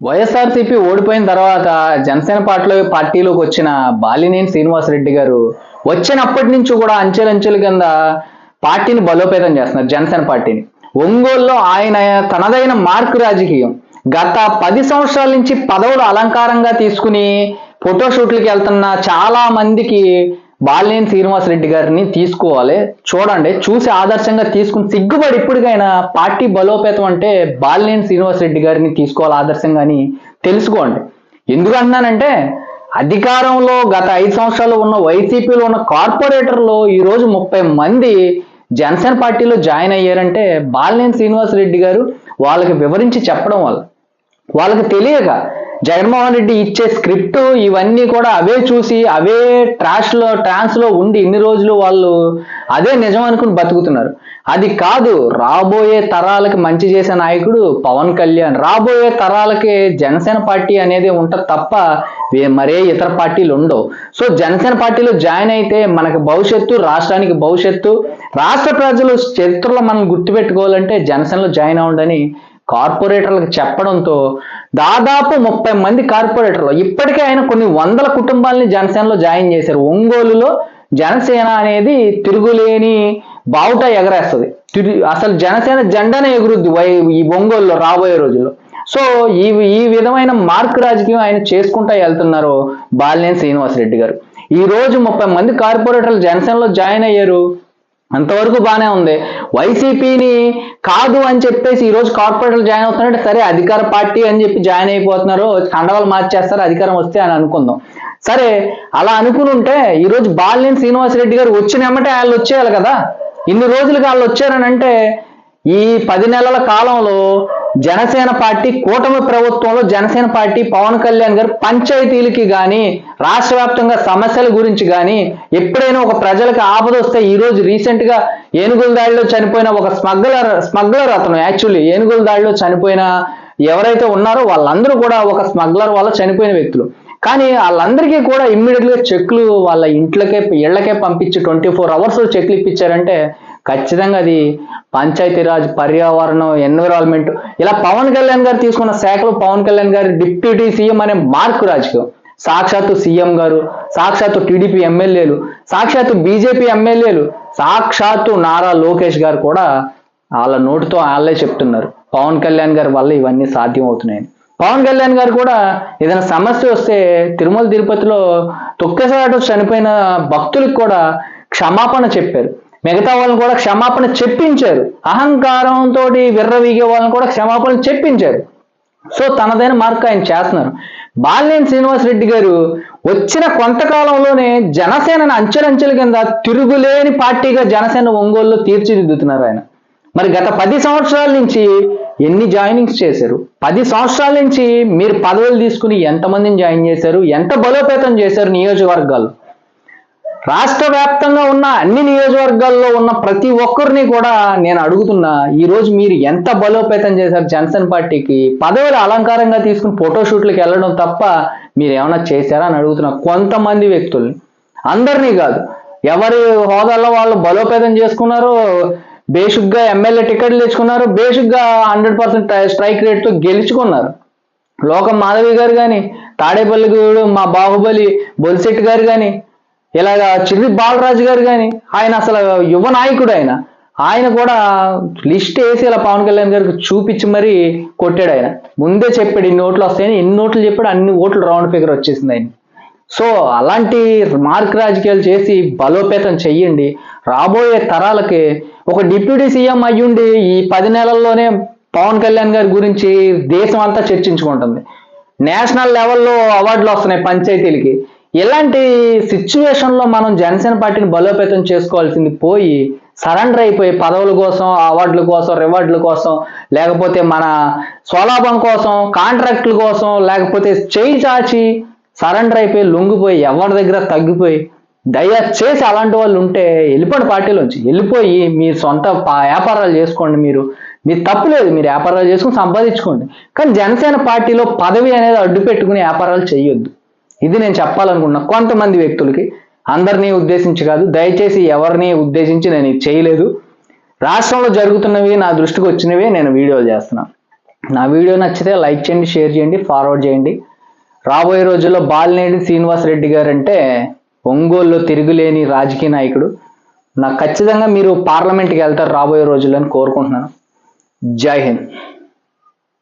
వైఎస్ఆర్సీపీ ఓడిపోయిన తర్వాత జనసేన పార్టీలో పార్టీలోకి వచ్చిన బాలినేని శ్రీనివాసరెడ్డి గారు వచ్చినప్పటి నుంచి కూడా అంచెలంచెల కింద పార్టీని బలోపేతం చేస్తున్నారు జనసేన పార్టీని. ఒంగోలులో ఆయన తనదైన మార్క్ రాజకీయం. గత పది సంవత్సరాల నుంచి పదవులు అలంకారంగా తీసుకుని ఫోటోషూట్లకి వెళ్తున్న చాలా మందికి బాలినేని శ్రీనివాసరెడ్డి గారిని తీసుకోవాలి. చూడండి చూసి ఆదర్శంగా తీసుకుని సిగ్గుపడి ఇప్పటికైనా పార్టీ బలోపేతం అంటే బాలినేని శ్రీనివాసరెడ్డి గారిని తీసుకోవాలి ఆదర్శంగా అని తెలుసుకోండి. ఎందుకంటున్నానంటే అధికారంలో గత ఐదు సంవత్సరాలు ఉన్న వైసీపీలో ఉన్న కార్పొరేటర్లు ఈరోజు ముప్పై మంది జనసేన పార్టీలో జాయిన్ అయ్యారంటే బాలినేని శ్రీనివాసరెడ్డి గారు వాళ్ళకి వివరించి చెప్పడం వల్ల వాళ్ళకి తెలియక జగన్మోహన్ రెడ్డి ఇచ్చే స్క్రిప్ట్ ఇవన్నీ కూడా అవే చూసి అవే ట్రాష్లో ట్రాన్స్లో ఉండి ఇన్ని రోజులు వాళ్ళు అదే నిజం అనుకుని బతుకుతున్నారు. అది కాదు రాబోయే తరాలకి మంచి చేసే నాయకుడు పవన్ కళ్యాణ్. రాబోయే తరాలకి జనసేన పార్టీ అనేది ఉంటుంది తప్ప మరే ఇతర పార్టీలు ఉండవు. సో జనసేన పార్టీలో జాయిన్ అయితే మనకి భవిష్యత్తు రాష్ట్రానికి భవిష్యత్తు. రాష్ట్ర ప్రజలు చరిత్రలో మనం గుర్తుపెట్టుకోవాలంటే జనసేనలో జాయిన్ అవ్వండి కార్పొరేటర్లకు చెప్పడంతో దాదాపు ముప్పై మంది కార్పొరేటర్లు ఇప్పటికే ఆయన కొన్ని వందల కుటుంబాలని జనసేనలో జాయిన్ చేశారు. ఒంగోలులో జనసేన అనేది తిరుగులేని బావుట ఎగరేస్తుంది. అసలు జనసేన జెండానే ఎగురుద్ది వై ఈ ఒంగోలులో రాబోయే రోజుల్లో. సో ఈ ఈ విధమైన మార్క్ రాజకీయం ఆయన చేసుకుంటా వెళ్తున్నారు బాలినేని శ్రీనివాసరెడ్డి గారు. ఈ రోజు ముప్పై మంది కార్పొరేటర్లు జనసేనలో జాయిన్ అయ్యారు. అంతవరకు బాగానే ఉంది. వైసీపీని కాదు అని చెప్పేసి ఈ రోజు కార్పొరేటర్లు జాయిన్ అవుతున్నారంటే సరే అధికార పార్టీ అని చెప్పి జాయిన్ అయిపోతున్నారు కండవాలు మార్చేస్తారు అధికారం వస్తే అని అనుకుందాం. సరే అలా అనుకుని ఉంటే ఈరోజు రోజు బాలినేని శ్రీనివాసరెడ్డి గారు వచ్చిన ఎమ్మటే వాళ్ళు వచ్చేయాలి కదా. ఇన్ని రోజులుగా వాళ్ళు వచ్చారని అంటే ఈ పది నెలల కాలంలో జనసేన పార్టీ కూటమి ప్రభుత్వంలో జనసేన పార్టీ పవన్ కళ్యాణ్ గారు పంచాయతీలకి కానీ రాష్ట్ర వ్యాప్తంగా సమస్యల గురించి కానీ ఎప్పుడైనా ఒక ప్రజలకు ఆపద వస్తే ఈ రోజు రీసెంట్గా ఏనుగుల దాడిలో చనిపోయిన ఒక స్మగ్లర్ స్మగ్లర్ అతను యాక్చువల్లీ ఏనుగుల దాడిలో చనిపోయిన ఎవరైతే ఉన్నారో వాళ్ళందరూ కూడా ఒక స్మగ్లర్ వల్ల చనిపోయిన వ్యక్తులు. కానీ వాళ్ళందరికీ కూడా ఇమ్మీడియట్గా చెక్లు వాళ్ళ ఇంట్లకే ఇళ్ళకే పంపించి ట్వంటీ ఫోర్ అవర్స్ చెక్లు ఇప్పించారంటే ఖచ్చితంగా అది పంచాయతీరాజ్ పర్యావరణం ఎన్విరాన్మెంట్. ఇలా పవన్ కళ్యాణ్ గారు తీసుకున్న శాఖలు పవన్ కళ్యాణ్ గారు డిప్యూటీ సీఎం అనే మార్కు రాజకీయం. సాక్షాత్తు సీఎం గారు సాక్షాత్తు టీడీపీ ఎమ్మెల్యేలు సాక్షాత్తు బీజేపీ ఎమ్మెల్యేలు సాక్షాత్తు నారా లోకేష్ గారు కూడా వాళ్ళ నోటితో వాళ్ళే చెప్తున్నారు. పవన్ కళ్యాణ్ గారి వల్ల ఇవన్నీ సాధ్యం అవుతున్నాయని పవన్ కళ్యాణ్ గారు కూడా ఏదైనా సమస్య వస్తే తిరుమల తిరుపతిలో తొక్కేసాట చనిపోయిన భక్తులకు కూడా క్షమాపణ చెప్పారు. మిగతా వాళ్ళని కూడా క్షమాపణ చెప్పించారు. అహంకారంతో విర్రవీగే వాళ్ళని కూడా క్షమాపణ చెప్పించారు. సో తనదైన మార్క్ ఆయన చేస్తున్నారు. బాలినేని శ్రీనివాసరెడ్డి గారు వచ్చిన కొంతకాలంలోనే జనసేనని అంచెలంచెల కింద తిరుగులేని పార్టీగా జనసేన ఒంగోలులో తీర్చిదిద్దుతున్నారు ఆయన. మరి గత పది సంవత్సరాల నుంచి ఎన్ని జాయినింగ్స్ చేశారు? పది సంవత్సరాల నుంచి మీరు పదవులు తీసుకుని ఎంతమందిని జాయిన్ చేశారు? ఎంత బలోపేతం చేశారు నియోజకవర్గాలు రాష్ట్ర వ్యాప్తంగా ఉన్న అన్ని నియోజకవర్గాల్లో ఉన్న ప్రతి ఒక్కరిని కూడా నేను అడుగుతున్నా ఈరోజు మీరు ఎంత బలోపేతం చేశారు జనసేన పార్టీకి? పదవులు అలంకారంగా తీసుకుని ఫోటోషూట్లకు వెళ్ళడం తప్ప మీరు ఏమైనా చేశారా అని అడుగుతున్నా కొంతమంది వ్యక్తుల్ని. అందరినీ కాదు. ఎవరి హోదాల్లో వాళ్ళు బలోపేతం చేసుకున్నారో బేసిక్గా ఎమ్మెల్యే టికెట్లు తెచ్చుకున్నారు బేసిక్గా హండ్రెడ్ పర్సెంట్ స్ట్రైక్ రేట్తో గెలుచుకున్నారు. లోకం మాధవి గారు కానీ తాడేపల్లి గూడు మా బాహుబలి బొలిశెట్టి గారు కానీ ఇలాగా చిర్రి బాలరాజు గారు కానీ ఆయన అసలు యువ నాయకుడు ఆయన. ఆయన కూడా లిస్ట్ వేసి ఇలా పవన్ కళ్యాణ్ గారికి చూపించి మరీ కొట్టాడు ఆయన. ముందే చెప్పాడు ఇన్ని ఓట్లు వస్తాయని ఎన్ని ఓట్లు చెప్పాడు అన్ని ఓట్లు రౌండ్ ఫిగర్ వచ్చేసింది ఆయన సో అలాంటి మార్క్ రాజకీయాలు చేసి బలోపేతం చెయ్యండి. రాబోయే తరాలకి ఒక డిప్యూటీ సీఎం అయ్యుండి ఈ పది నెలల్లోనే పవన్ కళ్యాణ్ గారి గురించి దేశం అంతా చర్చించుకుంటుంది. నేషనల్ లెవెల్లో అవార్డులు వస్తున్నాయి పంచాయతీలకి. ఇలాంటి సిచ్యువేషన్లో మనం జనసేన పార్టీని బలోపేతం చేసుకోవాల్సింది పోయి సరెండర్ అయిపోయి పదవుల కోసం అవార్డుల కోసం రివార్డుల కోసం లేకపోతే మన స్వలాభం కోసం కాంట్రాక్టుల కోసం లేకపోతే చేయి చాచి సరెండర్ అయిపోయి లొంగిపోయి ఎవరి దగ్గర తగ్గిపోయి దయచేసి అలాంటి వాళ్ళు ఉంటే వెళ్ళిపోండి పార్టీలోంచి వెళ్ళిపోయి మీ సొంత వ్యాపారాలు చేసుకోండి మీరు. మీరు తప్పు లేదు మీరు వ్యాపారాలు చేసుకుని సంపాదించుకోండి. కానీ జనసేన పార్టీలో పదవి అనేది అడ్డు పెట్టుకుని వ్యాపారాలు చేయొద్దు. ఇది నేను చెప్పాలనుకున్నా కొంతమంది వ్యక్తులకి అందరినీ ఉద్దేశించి కాదు దయచేసి ఎవరిని ఉద్దేశించి నేను ఇది చేయలేదు. రాష్ట్రంలో జరుగుతున్నవి నా దృష్టికి వచ్చినవి నేను వీడియోలు చేస్తున్నాను నా వీడియో నచ్చితే లైక్ చేయండి షేర్ చేయండి ఫార్వర్డ్ చేయండి. రాబోయే రోజుల్లో బాలినేని శ్రీనివాస్ రెడ్డి గారు అంటే ఒంగోలులో తిరుగులేని రాజకీయ నాయకుడు. నాకు ఖచ్చితంగా మీరు పార్లమెంట్కి వెళ్తారు రాబోయే రోజుల్లో అని కోరుకుంటున్నాను. జై హింద్.